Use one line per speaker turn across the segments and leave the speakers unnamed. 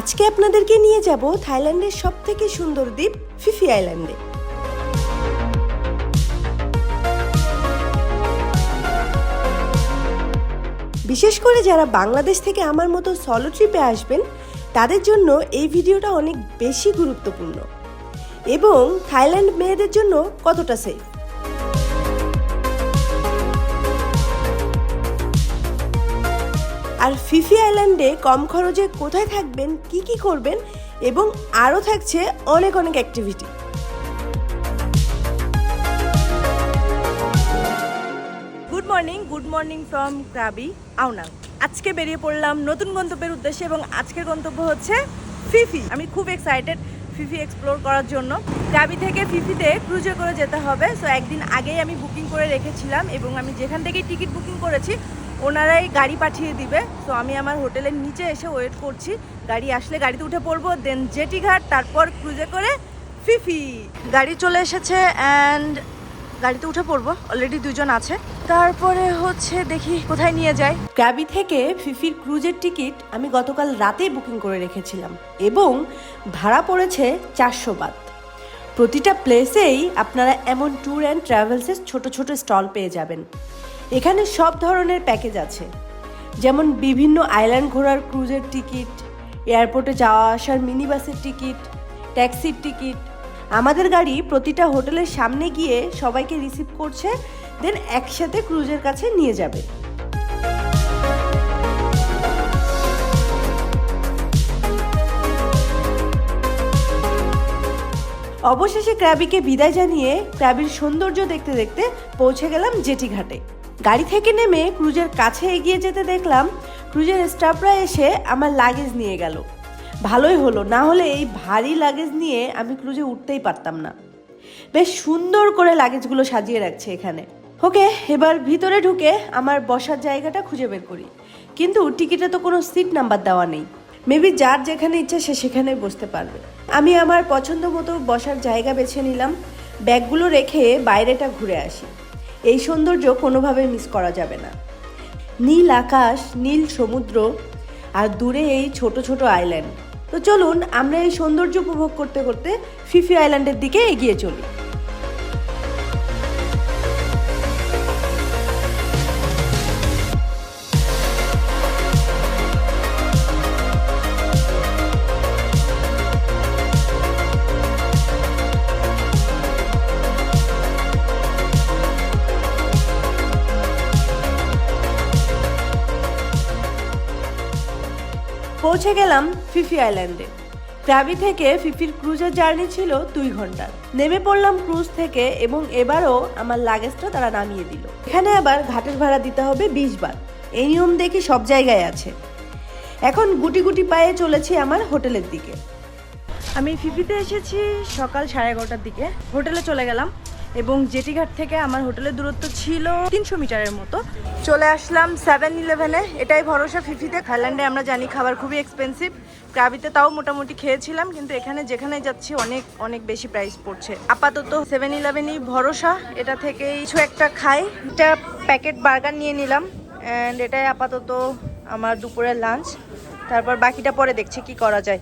আজকে আপনাদেরকে নিয়ে যাব থাইল্যান্ডের সব থেকে সুন্দর দ্বীপ ফিফি আইল্যান্ডে। বিশেষ করে যারা বাংলাদেশ থেকে আমার মতো সলো ট্রিপে আসবেন, তাদের জন্য এই ভিডিওটা অনেক বেশি গুরুত্বপূর্ণ। এবং থাইল্যান্ড মেয়েদের জন্য কতটা সেফ আর ফিফি আইল্যান্ডে কম খরচে কোথায় থাকবেন, কি কি করবেন এবং আরও থাকছে অনেক অনেক activity
good morning good morning from Krabi Ao Nang আজকে বেরিয়ে পড়লাম নতুন গন্তব্যের উদ্দেশ্যে এবং আজকের গন্তব্য হচ্ছে ফিফি। আমি খুব এক্সাইটেড ফিফি এক্সপ্লোর করার জন্য। ক্রাবি থেকে ফিফিতে ক্রুজে করে যেতে হবে। সো একদিন আগেই আমি বুকিং করে রেখেছিলাম এবং আমি যেখান থেকেই টিকিট বুকিং করেছি ওনারাই গাড়ি পাঠিয়ে দিবে। তো আমি আমার হোটেলের নিচে এসে ওয়েট করছি। গাড়ি আসলে গাড়িতে উঠে পড়ব দেন জেটি ঘাট, তারপর ক্রুজে করে ফিফি। গাড়ি চলে এসেছে অ্যান্ড গাড়িতে উঠে পড়ব অলরেডি দুজন আছে। তারপরে হচ্ছে দেখি কোথায় নিয়ে যায়
ক্যাবি থেকে ফিফির ক্রুজের টিকিট আমি গতকাল রাতেই বুকিং করে রেখেছিলাম এবং ভাড়া পড়েছে চারশো বাদ। প্রতিটা প্লেসেই আপনারা এমন ট্যুর অ্যান্ড ট্রাভেলসের ছোট ছোট স্টল পেয়ে যাবেন। এখানে সব ধরনের প্যাকেজ আছে। যেমন বিভিন্ন আইল্যান্ড ঘোরার ক্রুজের টিকিট এয়ারপোর্টে যাওয়া আসার মিনি বাসের টিকিট ট্যাক্সির টিকিট আমাদের গাড়ি প্রতিটা হোটেলের সামনে গিয়ে সবাইকে রিসিভ করছে দেন একসাথে ক্রুজের কাছে নিয়ে যাবে। অবশেষে ক্র্যাবিকে বিদায় জানিয়ে ক্র্যাবির সৌন্দর্য দেখতে দেখতে পৌঁছে গেলাম জেটি ঘাটে গাড়ি থেকে নেমে ক্রুজের কাছে এগিয়ে যেতে দেখলাম, ক্রুজের স্টাফরা এসে আমার লাগেজ নিয়ে গেল। ভালোই হলো, না হলে এই ভারী লাগেজ নিয়ে আমি ক্রুজে উঠতেই পারতাম না। বেশ সুন্দর করে লাগেজগুলো সাজিয়ে রাখছে এখানে। ওকে, এবার ভিতরে ঢুকে আমার বসার জায়গাটা খুঁজে বের করি। কিন্তু টিকিটে তো কোনো সিট নাম্বার দেওয়া নেই। মেবি যার যেখানে ইচ্ছে সে সেখানে বসতে পারবে। আমি আমার পছন্দ মতো বসার জায়গা বেছে নিলাম। ব্যাগগুলো রেখে বাইরেটা ঘুরে আসি। এই সৌন্দর্য কোনোভাবে মিস করা যাবে না। নীল আকাশ, নীল সমুদ্র, আর দূরে এই ছোট ছোট আইল্যান্ড তো চলুন, আমরা এই সৌন্দর্য উপভোগ করতে করতে ফিফি আইল্যান্ডের দিকে এগিয়ে চলি। পৌঁছে গেলাম ফিফি আইল্যান্ডে। ক্রাবি থেকে ফিফির ক্রুজের জার্নি ছিল দুই ঘণ্টার নেমে পড়লাম ক্রুজ থেকে এবং এবারও আমার লাগেজটা তারা নামিয়ে দিল। এখানে আবার ঘাটের ভাড়া দিতে হবে বিশ বার। এই নিয়ম দেখি সব জায়গায় আছে। এখন গুটি গুটি পায়ে চলেছি আমার হোটেলের দিকে।
আমি ফিফিতে এসেছি সকাল সাড়ে এগারোটার দিকে। হোটেলে চলে গেলাম। এবং জেটিঘাট থেকে আমার হোটেলের দূরত্ব ছিল তিনশো মিটারের মতো। চলে আসলাম সেভেন ইলেভেনে এটাই ভরসা ফিফিতে। থাইল্যান্ডে আমরা জানি খাবার খুবই এক্সপেন্সিভ ক্রাবিতে তাও মোটামুটি খেয়েছিলাম, কিন্তু এখানে যেখানে যাচ্ছি অনেক অনেক বেশি প্রাইস পড়ছে। আপাতত সেভেন ইলেভেনই ভরসা। এটা থেকেই কিছু একটা খাই। একটা প্যাকেট বার্গার নিয়ে নিলাম। অ্যান্ড এটাই আপাতত আমার দুপুরের লাঞ্চ তারপর বাকিটা পরে দেখছি কি করা যায়।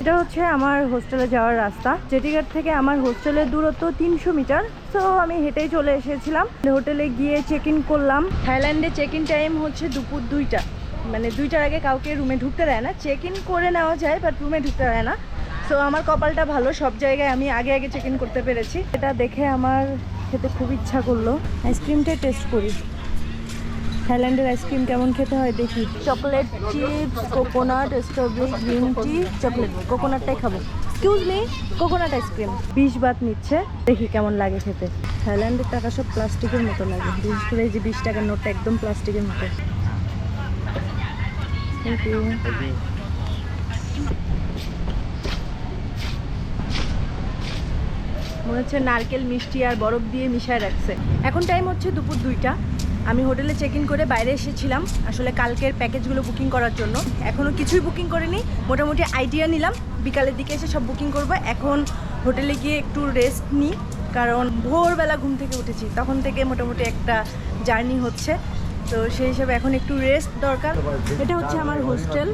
এটা হচ্ছে আমার হোস্টেলে যাওয়ার রাস্তা। জেটিঘাট থেকে আমার হোস্টেলের দূরত্ব তিনশো মিটার। তো আমি হেঁটেই চলে এসেছিলাম। হোটেলে গিয়ে চেক ইন করলাম। থাইল্যান্ডে চেক ইন টাইম হচ্ছে দুপুর দুইটা। মানে দুইটার আগে কাউকে রুমে ঢুকতে দেয় না। চেক ইন করে নেওয়া যায় বাট রুমে ঢুকতে দেয় না। তো আমার কপালটা ভালো। সব জায়গায় আমি আগে আগে চেক ইন করতে পেরেছি। এটা দেখে আমার খেতে খুব ইচ্ছা করল। আইসক্রিমটাই টেস্ট করি। থাইল্যান্ডের আইসক্রিম কেমন খেতে হয় দেখি। Chocolate chips coconut strawberry green tea chocolate কোকোনাটটাই খাব। এক্সকিউজ মি কোকোনাট আইসক্রিম বিশ বাত নিচ্ছে। দেখি কেমন লাগে খেতে। থাইল্যান্ডের টাকা সব প্লাস্টিকের মতো লাগে। বিশেষ করে এই যে বিশ টাকার নোটটা একদম প্লাস্টিকের মতো। থ্যাংক ইউ মনে হচ্ছে নারকেল মিষ্টি আর বরফ দিয়ে মিশায় রাখছে। এখন টাইম হচ্ছে দুপুর দুইটা। আমি হোটেলে চেক ইন করে বাইরে এসেছিলাম, আসলে কালকের প্যাকেজগুলো বুকিং করার জন্য। এখনও কিছুই বুকিং করিনি, মোটামুটি আইডিয়া নিলাম। বিকালের দিকে এসে সব বুকিং করব। এখন হোটেলে গিয়ে একটু রেস্ট নিই, কারণ ভোরবেলা ঘুম থেকে উঠেছি। তখন থেকে মোটামুটি একটা জার্নি হচ্ছে। তো সেই হিসাবে এখন একটু রেস্ট দরকার। এটা হচ্ছে আমার হোস্টেল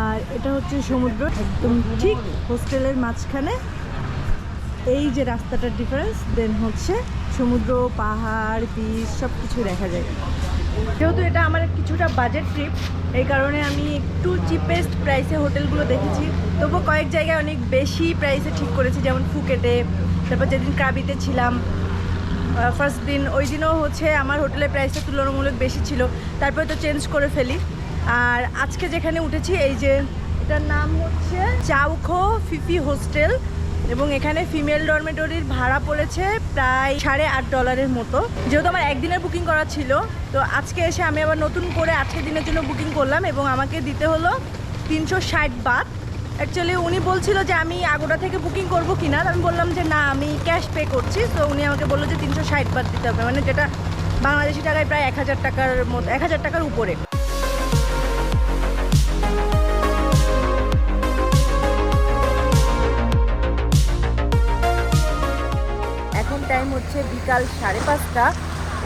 আর এটা হচ্ছে সমুদ্র, একদম ঠিক হোস্টেলের মাঝখানে। এই যে রাস্তাটার ডিফারেন্স দেন হচ্ছে সমুদ্র, পাহাড় বিচ সব কিছু দেখা যায়। যেহেতু এটা আমার কিছুটা বাজেট ট্রিপ এই কারণে আমি একটু চিপেস্ট প্রাইসে হোটেলগুলো দেখেছি। তবুও কয়েক জায়গায় অনেক বেশি প্রাইসে ঠিক করেছি, যেমন ফুকেটে তারপর যেদিন ক্রাবিতে ছিলাম ফার্স্ট দিন, ওই দিনও হচ্ছে আমার হোটেলের প্রাইসটা তুলনামূলক বেশি ছিল। তারপরে তো চেঞ্জ করে ফেলি। আর আজকে যেখানে উঠেছি, এই যে এটার নাম হচ্ছে চাউখো ফিফি হোস্টেল এবং এখানে ফিমেল ডরমেটরির ভাড়া পড়েছে প্রায় সাড়ে আট ডলারের মতো। যেহেতু আমার একদিনের বুকিং করা ছিল, তো আজকে এসে আমি আবার নতুন করে আজকের দিনের জন্য বুকিং করলাম এবং আমাকে দিতে হলো তিনশো ষাট বাত অ্যাকচুয়ালি উনি বলছিল যে আমি আগোটা থেকে বুকিং করব কিনা আমি বললাম যে না, আমি ক্যাশ পে করছি, তো উনি আমাকে বলল যে তিনশো ষাট বাদ দিতে হবে। মানে যেটা বাংলাদেশি টাকায় প্রায় এক হাজার টাকার মতো, এক হাজার টাকার উপরে। হচ্ছে বিকাল সাড়ে পাঁচটা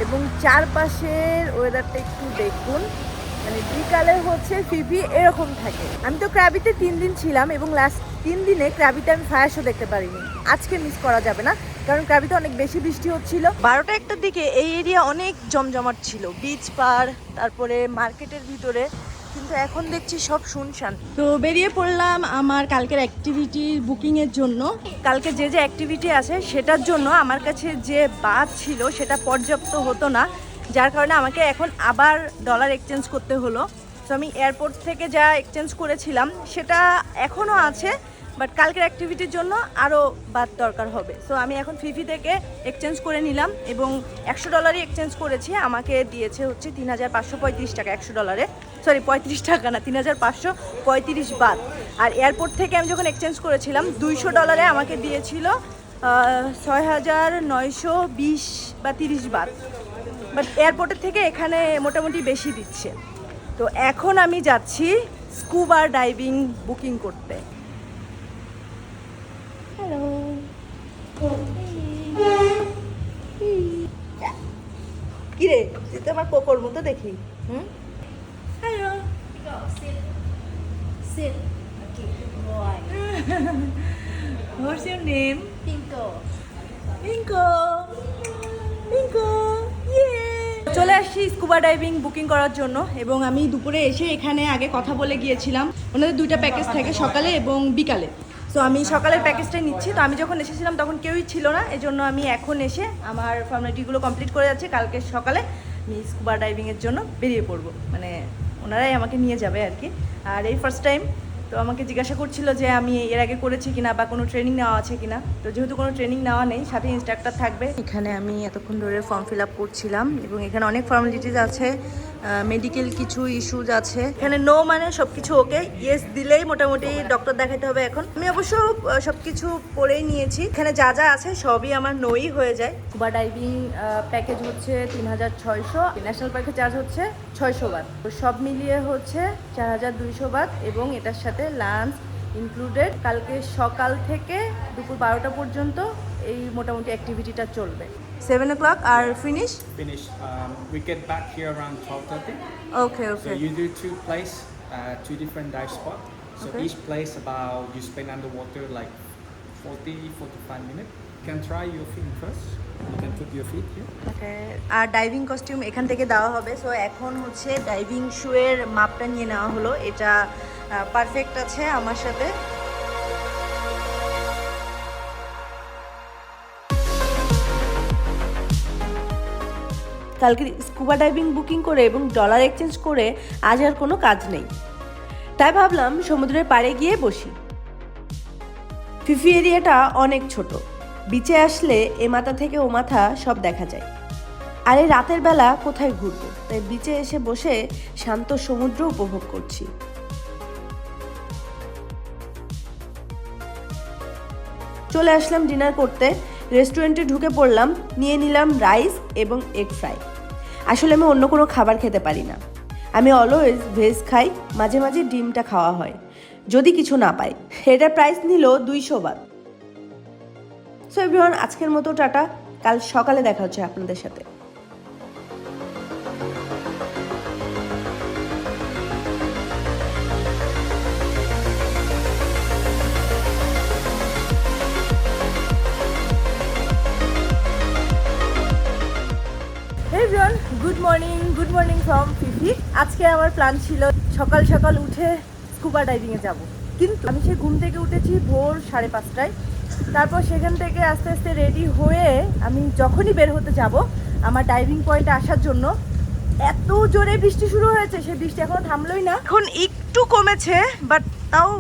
এবং চারপাশের ওয়েদারটা একটু দেখুন। মানে বিকালে হচ্ছে ফিফি এরকম থাকে। আমি তো ক্র্যাবিতে তিন দিন ছিলাম এবং লাস্ট তিন দিনে ক্র্যাবিতে আমি ফায়ার শো দেখতে পারিনি। আজকে মিস করা যাবে না, কারণ ক্র্যাবিতে অনেক বেশি বৃষ্টি হচ্ছিল। বারোটা একটার দিকে এই এরিয়া অনেক জমজমাট ছিল। বিচ পার তারপরে মার্কেটের ভিতরে। কিন্তু এখন দেখছি সব শুনশান। তো বেরিয়ে পড়লাম আমার কালকের অ্যাক্টিভিটির বুকিংয়ের জন্য। কালকে যে যে অ্যাক্টিভিটি আছে সেটার জন্য আমার কাছে যে বাস ছিল সেটা পর্যাপ্ত হতো না। যার কারণে আমাকে এখন আবার ডলার এক্সচেঞ্জ করতে হলো। তো আমি এয়ারপোর্ট থেকে যা এক্সচেঞ্জ করেছিলাম সেটা এখনও আছে বাট কালকের অ্যাক্টিভিটির জন্য আরও বাদ দরকার হবে। সো আমি এখন ফিফি থেকে এক্সচেঞ্জ করে নিলাম এবং একশো ডলারই এক্সচেঞ্জ করেছি। আমাকে দিয়েছে হচ্ছে তিন হাজার পাঁচশো পঁয়ত্রিশ টাকা একশো ডলারে সরি পঁয়ত্রিশ টাকা না তিন হাজার পাঁচশো পঁয়ত্রিশ বাদ। আর এয়ারপোর্ট থেকে আমি যখন এক্সচেঞ্জ করেছিলাম দুইশো ডলারে আমাকে দিয়েছিল ছয় হাজার নয়শো বিশ বা তিরিশ বাদ। বাট এয়ারপোর্টের থেকে এখানে মোটামুটি বেশি দিচ্ছে। তো এখন আমি যাচ্ছি স্কুবা ডাইভিং বুকিং করতে। হ্যালো কিরে তুই তো আমার কোকোর মতো দেখি হুম?
Sit. Sit. Okay, boy.
What's your name
Pinko.
Pinko ইয়ে চলে আসছি স্কুবা ডাইভিং বুকিং করার জন্য এবং আমি দুপুরে এসে এখানে আগে কথা বলে গিয়েছিলাম। ওনাদের দুইটা প্যাকেজ থাকে সকালে এবং বিকালে। তো আমি সকালের প্যাকেজটাই নিচ্ছি। তো আমি যখন এসেছিলাম তখন কেউই ছিল না। এজন্য আমি এখন এসে আমার ফর্মালিটিগুলো কমপ্লিট করে যাচ্ছি। কালকে সকালে আমি স্কুবা ডাইভিংয়ের জন্য বেরিয়ে পড়ব। মানে ওনারাই আমাকে নিয়ে যাবে আর কি। আর এই ফার্স্ট টাইম তো আমাকে জিজ্ঞাসা করছিল যে আমি এর আগে করেছি কিনা বা কোনো ট্রেনিং নেওয়া আছে কিনা। তো যেহেতু কোনো ট্রেনিং নেওয়া নেই, সাথে ইনস্ট্রাক্টর থাকবে। এখানে আমি এতক্ষণ ধরে ফর্ম ফিল আপ করছিলাম এবং এখানে অনেক ফর্মালিটিস আছে। মেডিকেল কিছু ইস্যুজ আছে। এখানে নো মানে সব কিছু ওকে ইয়েস দিলেই মোটামুটি ডক্টর দেখাতে হবে এখন। আমি অবশ্য সব কিছু নিয়েছি। এখানে যা যা আছে সবই আমার নোই হয়ে যায়। স্কুবা ডাইভিং প্যাকেজ হচ্ছে তিন হাজার ছয়শো। ন্যাশনাল পার্কের চার্জ হচ্ছে ছয়শো বাদ সব মিলিয়ে হচ্ছে চার হাজার দুইশো বাদ এবং এটার সাথে লাঞ্চ ইনক্লুডেড কালকে সকাল থেকে দুপুর বারোটা পর্যন্ত এই মোটামুটি অ্যাক্টিভিটিটা চলবে seven o'clock R finish
finish. Um, we get back here around 12:30.
Okay
So
okay
you do two place, uh, two different dive spot. So
Okay.
each place about you spend underwater like 40, 45 minutes. You can try your feet first. You can put your feet here.
Okay আর diving costume এখান থেকে দেওয়া হবে so এখন হচ্ছে diving শু এর মাপটা নিয়ে নেওয়া হলো এটা পারফেক্ট আছে আমার সাথে
কালকে স্কুবা ডাইভিং বুকিং করে এবং ডলার এক্সচেঞ্জ করে আজ আর কোনো কাজ নেই। তাই ভাবলাম সমুদ্রের পাড়ে গিয়ে বসি। ফিফি এরিয়াটা অনেক ছোট। বিচে আসলে এ মাথা থেকে ও মাথা সব দেখা যায়। আর এই রাতের বেলা কোথায় ঘুরবো? তাই বিচে এসে বসে শান্ত সমুদ্র উপভোগ করছি। চলে আসলাম ডিনার করতে। রেস্টুরেন্টে ঢুকে পড়লাম, নিয়ে নিলাম রাইস এবং এগ ফ্রাই। আসলে আমি অন্য কোনো খাবার খেতে পারি না। আমি অলওয়েজ ভেজ খাই, মাঝে মাঝে ডিমটা খাওয়া হয়। যদি কিছু না পাই এটার প্রাইস নিল দুইশো বাদ। সো এভরিওয়ান আজকের মতো টাটা। কাল সকালে দেখা হচ্ছে আপনাদের সাথে।
ফ্রম ফিফি আজকে আমার প্ল্যান ছিল সকাল সকাল উঠে স্কুবা ডাইভিংয়ে যাব। কিন্তু আমি সেই ঘুম থেকে উঠেছি ভোর সাড়ে পাঁচটায়। তারপর সেখান থেকে আস্তে আস্তে রেডি হয়ে আমি যখনই বের হতে যাব আমার ডাইভিং পয়েন্টে আসার জন্য, এত জোরে বৃষ্টি শুরু হয়েছে সে বৃষ্টি এখনও থামলোই না। এখন একটু কমেছে বাট তাও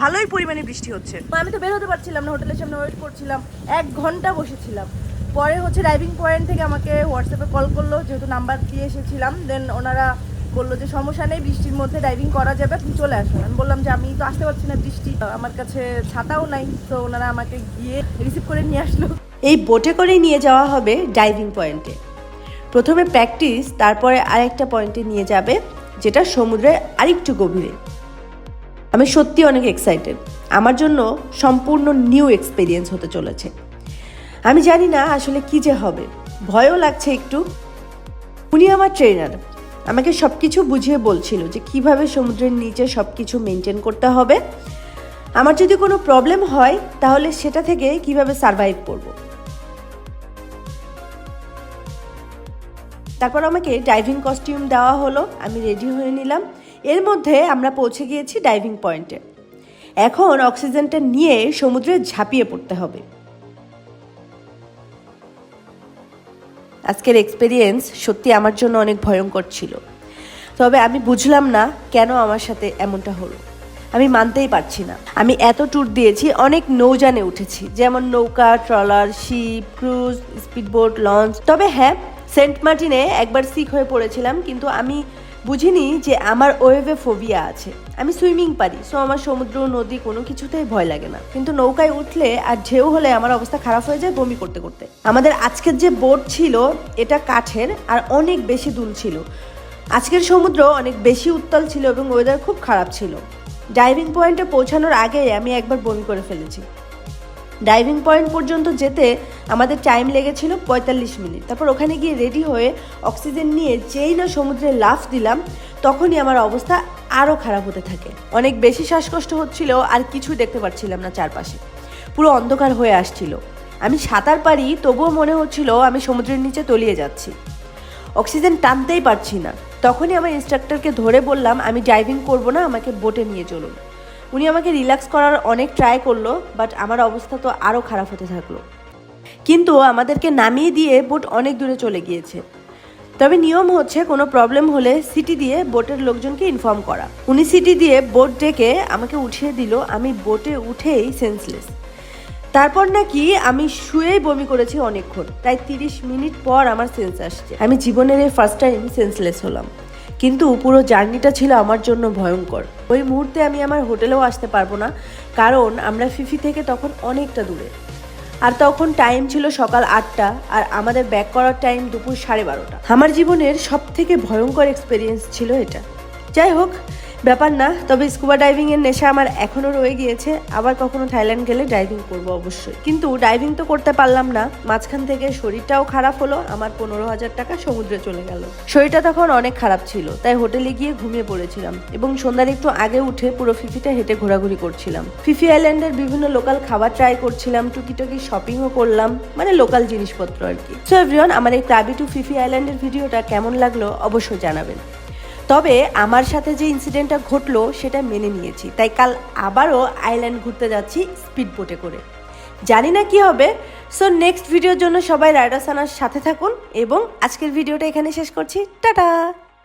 ভালোই পরিমাণে বৃষ্টি হচ্ছে। আমি তো বের হতে পারছিলাম না, হোটেলের সামনে ওয়েট করছিলাম, এক ঘণ্টা বসেছিলাম। পরে হচ্ছে ড্রাইভিং পয়েন্ট থেকে আমাকে হোয়াটসঅ্যাপে কল করল, যেহেতু নাম্বার দিয়ে এসেছিলাম দেন ওনারা বলল যে সমস্যা নেই, বৃষ্টির মধ্যে ড্রাইভিং করা যাবে, আপনি চলে আসুন। আমি বললাম যে আমি তো আসতে পারছি না, বৃষ্টি, আমার কাছে ছাতাও নাই, তো ওনারা আমাকে গিয়ে রিসিভ করে নিয়ে আসলো।
এই বোটে করেই নিয়ে যাওয়া হবে ডাইভিং পয়েন্টে প্রথমে প্র্যাকটিস তারপরে আরেকটা পয়েন্টে নিয়ে যাবে, যেটা সমুদ্রের আরেকটু গভীরে। আমি সত্যি অনেক এক্সাইটেড আমার জন্য সম্পূর্ণ নিউ এক্সপিরিয়েন্স হতে চলেছে। আমি জানি না আসলে কি যে হবে। ভয়ও লাগছে একটু। উনি আমার ট্রেনার আমাকে সব কিছু বুঝিয়ে বলছিল যে কীভাবে সমুদ্রের নিচে সব কিছু মেনটেন করতে হবে। আমার যদি কোনো প্রবলেম হয়, তাহলে সেটা থেকে কীভাবে সারভাইভ করব? তারপর আমাকে ডাইভিং কস্টিউম দেওয়া হলো, আমি রেডি হয়ে নিলাম। এর মধ্যে আমরা পৌঁছে গিয়েছি ডাইভিং পয়েন্টে এখন অক্সিজেনটা নিয়ে সমুদ্রে ঝাঁপিয়ে পড়তে হবে। আজকের এক্সপিরিয়েন্স সত্যি আমার জন্য অনেক ভয়ঙ্কর ছিল। তবে আমি বুঝলাম না কেন আমার সাথে এমনটা হলো। আমি মানতেই পারছি না। আমি এত ট্যুর দিয়েছি, অনেক নৌজানে উঠেছি, যেমন নৌকা trawler ship cruise speedboat launch তবে হ্যাঁ সেন্ট মার্টিনে একবার সিক হয়ে পড়েছিলাম, কিন্তু আমি বুঝিনি যে আমার ওয়েভে ফোবিয়া আছে। আমি সুইমিং পারি, সো আমার সমুদ্র, নদী কোনো কিছুতেই ভয় লাগে না। কিন্তু নৌকায় উঠলে আর ঢেউ হলে আমার অবস্থা খারাপ হয়ে যায় বমি করতে করতে। আমাদের আজকের যে বোট ছিল, এটা কাঠের আর অনেক বেশি দুল ছিল। আজকের সমুদ্র অনেক বেশি উত্তাল ছিল এবং ওয়েদার খুব খারাপ ছিল। ডাইভিং পয়েন্টে পৌঁছানোর আগে আমি একবার বমি করে ফেলেছি। ডাইভিং পয়েন্ট পর্যন্ত যেতে আমাদের টাইম লেগেছিল পঁয়তাল্লিশ মিনিট। তারপর ওখানে গিয়ে রেডি হয়ে অক্সিজেন নিয়ে যেই না সমুদ্রে লাফ দিলাম, তখনই আমার অবস্থা আরও খারাপ হতে থাকে। অনেক বেশি শ্বাসকষ্ট হচ্ছিল, আর কিছু দেখতে পাচ্ছিলাম না চারপাশে। পুরো অন্ধকার হয়ে আসছিল। আমি সাঁতার পারি, তবুও মনে হচ্ছিল আমি সমুদ্রের নিচে তলিয়ে যাচ্ছি। অক্সিজেন টানতেই পারছি না। তখনই আমার ইনস্ট্রাক্টরকে ধরে বললাম, আমি ড্রাইভিং করব না, আমাকে বোটে নিয়ে চলুন। উনি আমাকে রিল্যাক্স করার অনেক ট্রাই করল বাট আমার অবস্থা তো আরও খারাপ হতে থাকল। কিন্তু আমাদেরকে নামিয়ে দিয়ে বোট অনেক দূরে চলে গিয়েছে। তবে নিয়ম হচ্ছে কোনো প্রবলেম হলে সিটি দিয়ে বোটের লোকজনকে ইনফর্ম করা। উনি সিটি দিয়ে বোট ডেকে আমাকে উঠিয়ে দিল, আমি বোটে উঠেই সেন্সলেস তারপর নাকি আমি শুয়েই বমি করেছি অনেকক্ষণ, প্রায় তিরিশ মিনিট পর আমার সেন্স আসছে। আমি জীবনের এই ফার্স্ট টাইম সেন্সলেস হলাম। কিন্তু পুরো জার্নিটা ছিল আমার জন্য ভয়ঙ্কর। ওই মুহূর্তে আমি আমার হোটেলেও আসতে পারব না, কারণ আমরা ফিফি থেকে তখন অনেকটা দূরে। আর তখন টাইম ছিল সকাল আটটা আর আমাদের ব্যাক করার টাইম দুপুর সাড়ে বারোটা। আমার জীবনের সব থেকে ভয়ঙ্কর এক্সপিরিয়েন্স ছিল এটা। যাই হোক ব্যাপার না, তবে স্কুবা ডাইভিং এর নেশা আমার এখনও রয়ে গিয়েছে। আবার কখনো থাইল্যান্ড গেলে ডাইভিং করব অবশ্যই। কিন্তু ডাইভিং তো করতে পারলাম না। মাঝখান থেকে শরীরটাও খারাপ হলো, আমার পনেরো হাজার টাকা সমুদ্রে চলে গেল। শরীরটা তখন অনেক খারাপ ছিল, তাই হোটেলে গিয়ে ঘুমিয়ে পড়েছিলাম এবং সন্ধ্যার একটু আগে উঠে পুরো ফিফিটা হেঁটে ঘোরাঘুরি করছিলাম। ফিফি আইল্যান্ডের বিভিন্ন লোকাল খাবার ট্রাই করছিলাম, টুকিটাকি শপিংও করলাম মানে লোকাল জিনিসপত্র আর কি। সো এভরিওয়ান আমার এই ক্লাবি টু ফিফি আইল্যান্ডের ভিডিওটা কেমন লাগল অবশ্যই জানাবেন। তবে আমার সাথে যে ইনসিডেন্টটা ঘটলো, সেটা মেনে নিয়েছি। তাই কাল আবারও আইল্যান্ড ঘুরতে যাচ্ছি স্পিড বোটে করে। জানি না কি হবে। সো নেক্সট ভিডিওর জন্য সবাই রাইডাসানার সাথে থাকুন এবং আজকের ভিডিওটা এখানে শেষ করছি। টাটা!